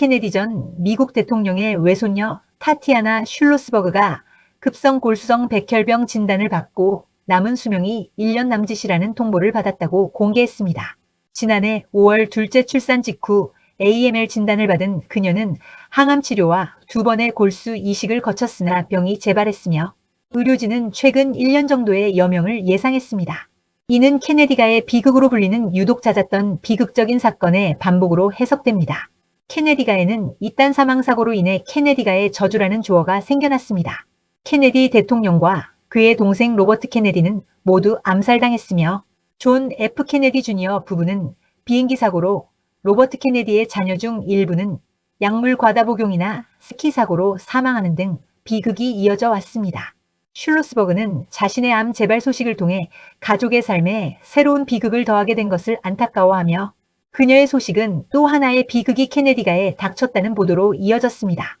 케네디 전 미국 대통령의 외손녀 타티아나 슐로스버그가 급성 골수성 백혈병 진단을 받고 남은 수명이 1년 남짓이라는 통보를 받았다고 공개했습니다. 지난해 5월 둘째 출산 직후 AML 진단을 받은 그녀는 항암 치료와 두 번의 골수 이식을 거쳤으나 병이 재발했으며 의료진은 최근 1년 정도의 여명을 예상했습니다. 이는 케네디가의 비극으로 불리는 유독 잦았던 비극적인 사건의 반복으로 해석됩니다. 케네디가에는 이딴 사망사고로 인해 케네디가의 저주라는 조어가 생겨났습니다. 케네디 대통령과 그의 동생 로버트 케네디는 모두 암살당했으며 존 F 케네디 주니어 부부는 비행기 사고로 로버트 케네디의 자녀 중 일부는 약물 과다 복용이나 스키 사고로 사망하는 등 비극이 이어져 왔습니다. 슐로스버그는 자신의 암 재발 소식을 통해 가족의 삶에 새로운 비극을 더하게 된 것을 안타까워하며 그녀의 소식은 또 하나의 비극이 케네디가에 닥쳤다는 보도로 이어졌습니다.